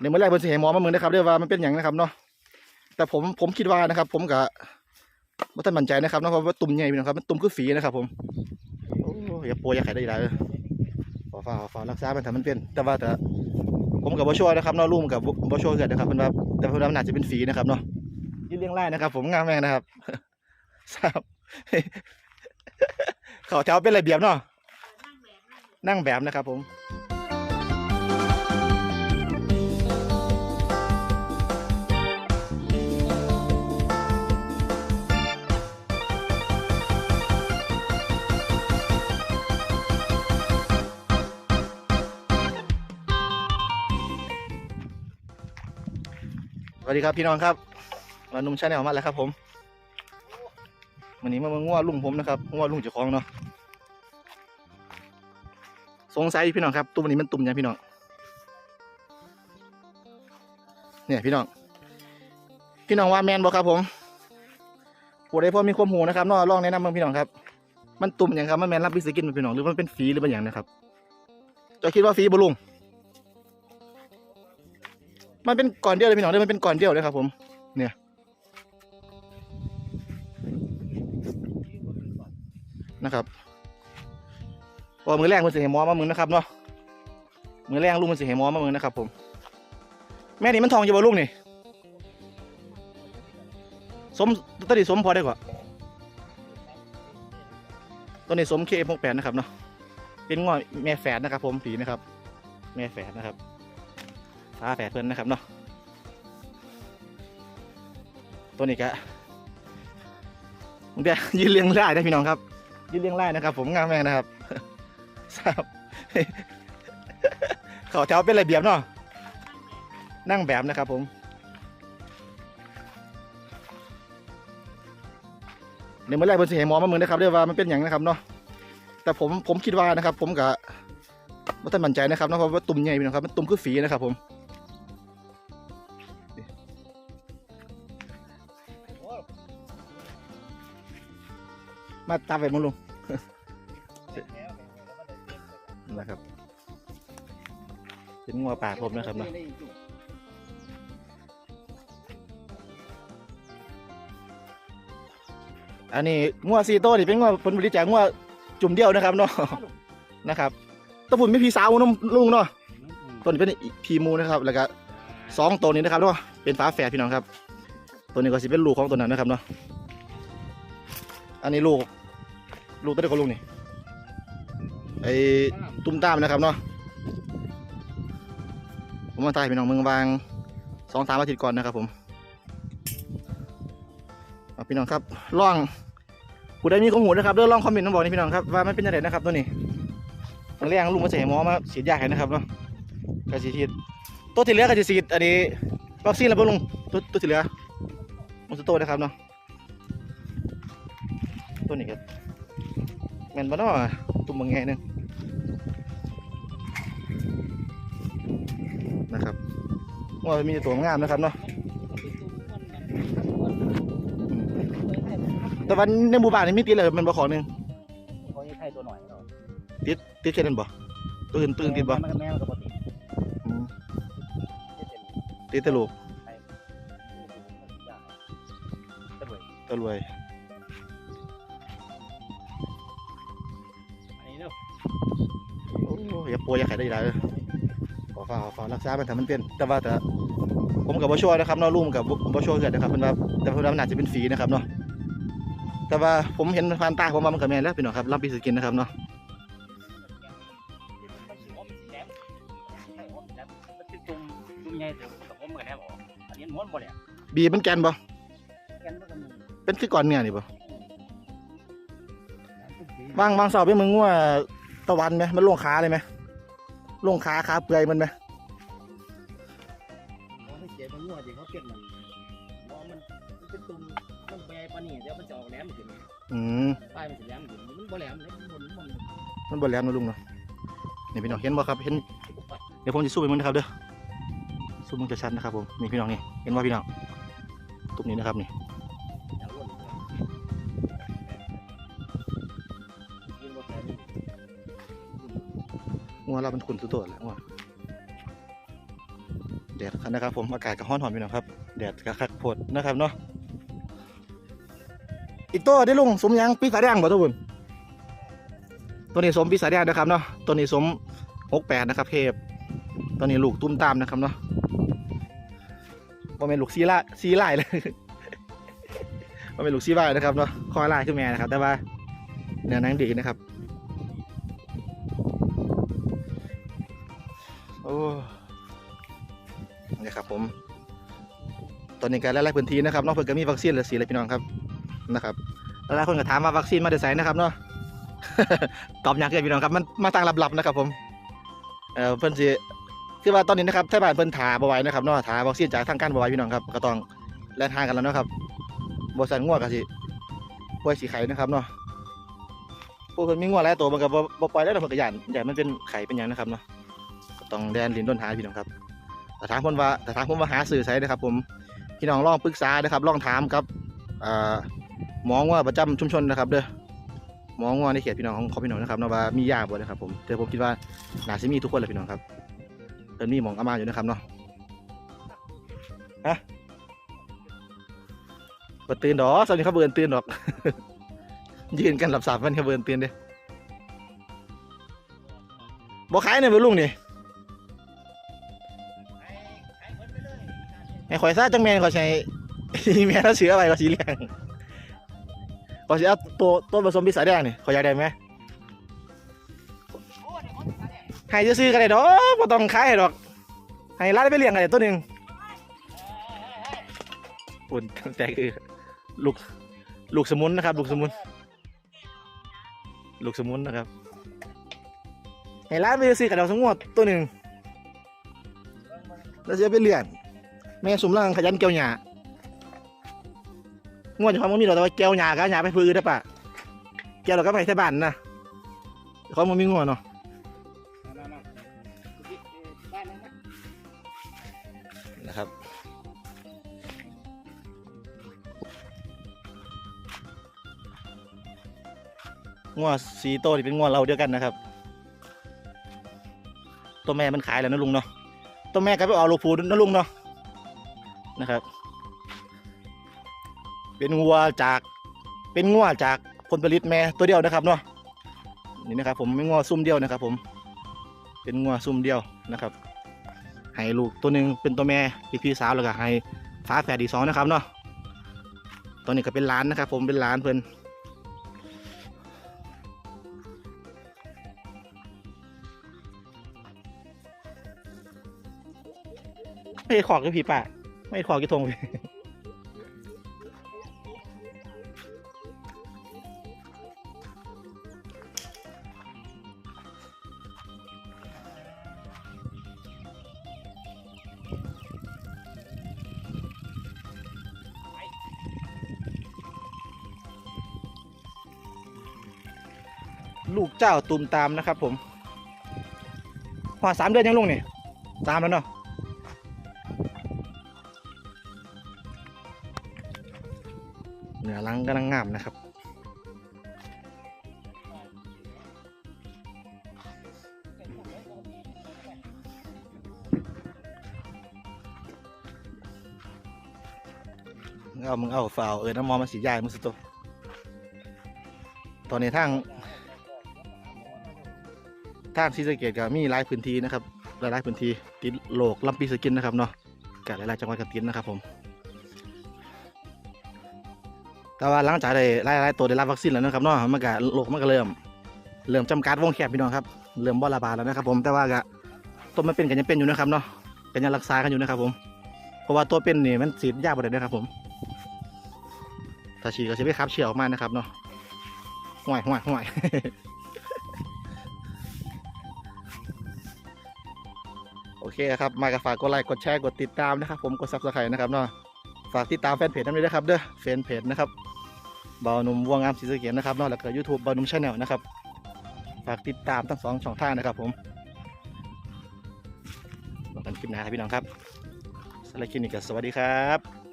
ในเมื่อแรกเพิ่นสิให้หมอมาเมืองนะครับเด้อว่ามันเป็นหยังนะครับเนาะแต่ผมผมคิดว่านะครับ ผมก็บ่ทันมั่นใจนะครับเนาะเพราะว่าตุ่มใหญ่พี่น้องครับมันตุ่มคือฝีนะครับ ผมโอ้อย่าโปรยอย่าไข่ได้อีกแล้วเด้อขอฟ้าขอฟ้ารักษามันถ้ามันเป็น แต่ว่าแต่ผมกับบ่ชัวนะครับเนาะลุงกับบ่ชัวร์กันนะครับเพิ่นว่าแต่เพิ่นว่ามันอาจจะเป็นฝีนะครับเนาะยืนเลี้ยงไล่นะครับ ผมงามแม่งนะครับทราบเขาแถวเป็นระเบียบเนาะนั่งแบบนะครับผม วัสดีครับพี่น้องครับมานุ่มชาแนลมาแล้วครับ ผมวันนี้มามืองว่าลุงผมนะครับว่าลุงเจ้าของเนาะสงสัยพี่น้องครับตุ้มนี้มันตุ่มยังพี่น้องเนี่ยพี่น้อง พี่น้องว่าแมนบอกครับผมผู้ใดพอมีความหูนะครับนอลองแนะนำเบิ่งพี่น้องครับ มันตุ่มอย่างครับมันแมนรับพิสกินมันพี่น้องหรือมันเป็นฝีหรือเป็นอย่างนะครับจะคิดว่าฝีบุลุง มันเป็นก่อนเดียวเลยพี่น้องเด้มันเป็นก่อนเดียวเลยครับ ผม เนี่ย นะครับพอมือแรงมันสิเหมอมามึงนะครับเนาะมือแรงลุงมันสิเหมอมามึงนะครับ ผม แม่นี่มันทองอยู่บ่ลุงนี่สมตัวนี้สมพอได้กว่าตัวนี้สมเคหกแปดนะครับเนาะเป็นง้อแม่แฝดนะครับ ผมผีนะครับ แม่แฝดนะครับ ฟ้าแฝดเพิ่นนะครับเนาะตัวนี้ก็เดี๋ยวยืนเรียงไล่นะพี่น้องครับ ยืนเรียงไล่นะครับ ผมงามแม่งนะครับทราบเขาแถวเป็นระเบียบเนาะนั่งแบบนะครับผมในเมื่อแรกเพิ่นสิให้หมอมาเมืองนะครับเด้อว่ามันเป็นหยังนะครับเนาะแต่ผมผมคิดว่านะครับ ผมก็บ่ทันมั่นใจนะครับเนาะเพราะว่าตุ่มใหญ่พี่น้องครับมันตุ่มคือฝีนะครับผม มาตามไปมึงลุงนะครับ เป็นงัวป่าผมนะครับเนาะอันนี้งัวซีโต้นี่เป็นงัวผลผลิตจากงัวจุ่มเดียวนะครับเนาะนะครับตะปุ่นไม่พีสาวน้ำลุงเนาะตัวนี้เป็นพีมูนะครับ แล้วก็สองตัวนี้นะครับเนาะเป็นฝาแฝดพี่น้องครับ ตัวนี้ก็สิเป็นลูกของตัวนั้นนะครับเนาะ อันนี้ลูก ลูกตัวเดียวกับลูกนี่ไอ้ตุ้มตามนะครับเนาะผมมาตายพี่น้องเมืองบางสองสามอาทิตย์ก่อนนะครับผมเอาพี่น้องครับล่องผู้ใดมีข้อมูลนะครับเด้อลองคอมเมนต์มาบอกนี่พี่น้องครับว่ามันเป็นยังไงนะครับตัวนี้ตอนแรกลุงมาเสียหมอมาฉีดยาให้นะครับเนาะกระสีทีตัวที่เหลือก็จะฉีดอันนี้วัคซีนแล้วป่ะลุงตัวตัวที่เหลือมันสโตนะครับเนาะ ตัวนี้ครับแมนบ้านาะตุ่มบางแง่หนึงนะครับว่ามีแต่ตัวงามนะครับเนาะอืมแต่วันในหมู่บ้านนี่มีตีเลยมันบ่ของหนึ่งเขาจะใช้ตัวหน่อยเราติดติดแค่นั้นบ่ตัวอื่นตัวอื่นติดบ่มันก็แม่มันก็ปกติอืมจะเป็นติดแตลูกตะเบย อย่าป่วยอยาไข่ได้อีกแล้วเอขอฟ้าขอฟ้ารักษามันถ้ามันเป็น แต่ว่าแต่ผมกับบ่ชัวนะครับเนาะลุงกับบ่ชัวร์กันนะครับเพิ่นว่าแต่เพิ่นว่ามันอาจจะเป็นฝีนะครับเนาะแต่ว่าผมเห็นผ่านตาผมว่ามันก็แม่นแล้วพี่น้องครับรับปีสกินนะครับเนาะมันสิว่ามันสิแหลมใช่ว่ามันแหลมมันเป็นแต่กับผมเหมือนแหลมออกอันนี้ม้วนบ่แหลมบีมันแกนบ่เป็นคือก่อนเนี่ยนี่บ่วางวางเสาไปมึงว่าตะวันไหมมันลงขาเลยไหม ลงขาขาเปื่อยมันไหมเขาให้เจ็บมันงัวดิเขาเก็บมันเพราะมันมันเป็นตุ่มมันแบปานนี้เดี๋ยวมันจะออกแหลมขึ้นอืมป้ายมันสิแหลมขึ้นมันบ่แหลมเลยมันบ่มันมันบ่แหลมนะลุงเนาะนี่พี่น้องเห็นบ่ครับเห็นเดี๋ยวผมจะสู้ไปมึงนะครับเด้อสู้มึงจะชัดนะครับผมนี่พี่น้องนี่เห็นว่าพี่น้องตุกนี้นะครับนี่ งัวเราเป็นขุนสุดโตัวแล้วงัวแดดนะครับ ผมอากาศก็ร้อนหอมพี่น้องครับแดดก็คักโพดนะครับเนาะอีกตัวได้ลุงสมยังปีศาจแดงบ่ตัวบุญตัวนี้สมปีศาจแดงนะครับเนาะตัวนี้สมหกแปดนะครับเทพตัวนี้ลูกตุ้มตามนะครับเนาะว่าเป็นลูกซีล่าซีไล่เลยว่าเป็นลูกซีไล่นะครับเนาะคอยไล่ขึ้นแม่นะครับ แต่ว่าเนื้อนังดีนะครับ โอ้นี่ครับผม ตอนนี้การไล่ๆพื้นที่นะครับเนอกเพื่อก็มีวัคซีนเหลือสีเลยพี่น้องครับนะครับหลายคนก็ถามว่าวัคซีนมาได้ไสนะครับเนาะตอบยากเลยพี่น้องครับมันมาต่างลับๆนะครับผมเออเพิ่นสิคือว่าตอนนี้นะครับถ้าบ้านเพิ่นถาบ่ไหวนะครับเนาะถาวัคซีนจากทางการบ่ไหวพี่น้องครับก็ต้องแล่นทางกันแล้วนะครับบ่สั่นงัวก็สิป่วยสิไข้นะครับเนาะผู้เพิ่นมีงัวหลายตัวมันก็บ่บ่ปล่อยได้ดอกเพิ่นก็ย่านย่านมันเป็นไข้เป็นหยังนะครับเนาะ ต้องแดนลินต้นหาพี่น้องครับแต่ถามคนว่าแต่ถามผมว่าหาสื่อใช้นะครับ ผมพี่น้องลองปรึกษานะครับลองถามกับอมองว่าประจำชุมชนนะครับ เด้อมองว่าในเขตพี่น้องของของพี่น้องนะครับเนาะว่ามียาบ่นะครับ ผมแต่ผมคิดว่าน่าจะมีทุกคนแหละพี่น้องครับเพิ่นมีมองอามาอยู่นะครับเนาะฮะบ่ตื่นดอกสวัสดีครับเบิ่นตื่นดอก ยืนกันหลับสาบมันครับเบิ่นตื่นเด้บ่ขายเนี่ยเบลุงนี่ ไอ้ข่อยซาจังแมนข่อยใช้แม่แล้วเสืออะไรก็สีเหลืองข่อยสิเอาตัวตัวผสมพิษสายแดงนี่ข่อยอยากได้ไหมให้ซื้อกันเลยดอกบ่ต้องขายให้ดอก ให้ร้านไปเลี้ยงกันเลยตัวหนึ่งอุ่นแต่คือลูกลูกสมุนนะครับ ลูกสมุน ลูกสมุนนะครับให้ร้านไปซื้อกันเดาสงวดตัวหนึ่งแล้วจะไปเลี้ยง แม่สุมร่างขยันเกี่ยวหญ้าง่วงจะความมันมีหรอกแต่ว่าเกี่ยวหญ้าก็หญ้าไปพื้นได้ปะเกี่ยวเราก็ไปที่บ้านนะเขามันมีง่วงเนาะนะครับง่วสีโตนี่เป็นง่วเราเดียวกันนะครับ ตัวแม่มันขายแล้วนะลุงเนาะ ตัวแม่ก็ไปเอาลูกผูนะลุงเนาะ นะครับ เป็นงัวจากเป็นงัวจากผลผลิตแม่ตัวเดียวนะครับเนาะนี่นะครับ ผมเป็นงัวซุ่มเดียวนะครับ ผม เป็นงัวซุ่มเดียวนะครับให้ลูกตัวหนึ่งเป็นตัวแม่พี่พี่สาวแล้วก็ให้ฟ้าแฝดอีกสองนะครับเนาะตัวนี้ก็เป็นร้านนะครับ ผมเป็นร้านเพิ่นไม่ขอกกับพี่ป่ะ ไม่ขอกกี่ทงพี่ลูกเจ้าตุ่มตามนะครับผมพอสามเดือนยังลุงนี่ตามแล้วเนาะ กำลังงามนะครับ มึงเอา มึงเอาฝ่าวเออน้ำมอมาสียายมึงสุดตัวตอนนี้ทางทางซีสเกตก็มีหลายพื้นที่นะครับหลายๆพื้นที่ติดโลกลำปีสกินนะครับเนาะกับหลายๆจังหวัดกับติดนะครับผม แต่ว่าหลังจากได้หลายๆตัวได้รับวัคซีนแล้วนะครับเนาะมันก็โลกมันก็เริ่ม เริ่มจำกัดวงแคบพี่น้องครับเริ่มบ่ระบาดแล้วนะครับผมแต่ว่าก็ตัวมันเป็นกันยังเป็นอยู่นะครับเนาะกันยังรักษากันอยู่นะครับผมเพราะว่าตัวเป็นนี่มันสีดยากกว่าเดิมนะครับผมถ้าฉีดก็จะไม่คับเชื้อออกมานะครับเนาะห่วยห่วยห่วยโอเคครับ มากับฝากกดไลค์กดแชร์กดติดตามนะครับผมกดซับสไครต์นะครับเนาะ ฝากติดตามแฟนเพจนั้นด้วยนะครับเด้อแฟนเพจนะครับเบาหนุ่มวัวงามศรีสะเกษนะครับนอกจากยูทูบเบาหนุ่มชาแนลนะครับฝากติดตามทั้งสองช่องทางนะครับผมบอกกันคลิปหน้าครับพี่น้องครับสำหรับคลิปนี้ก็สวัสดีครับ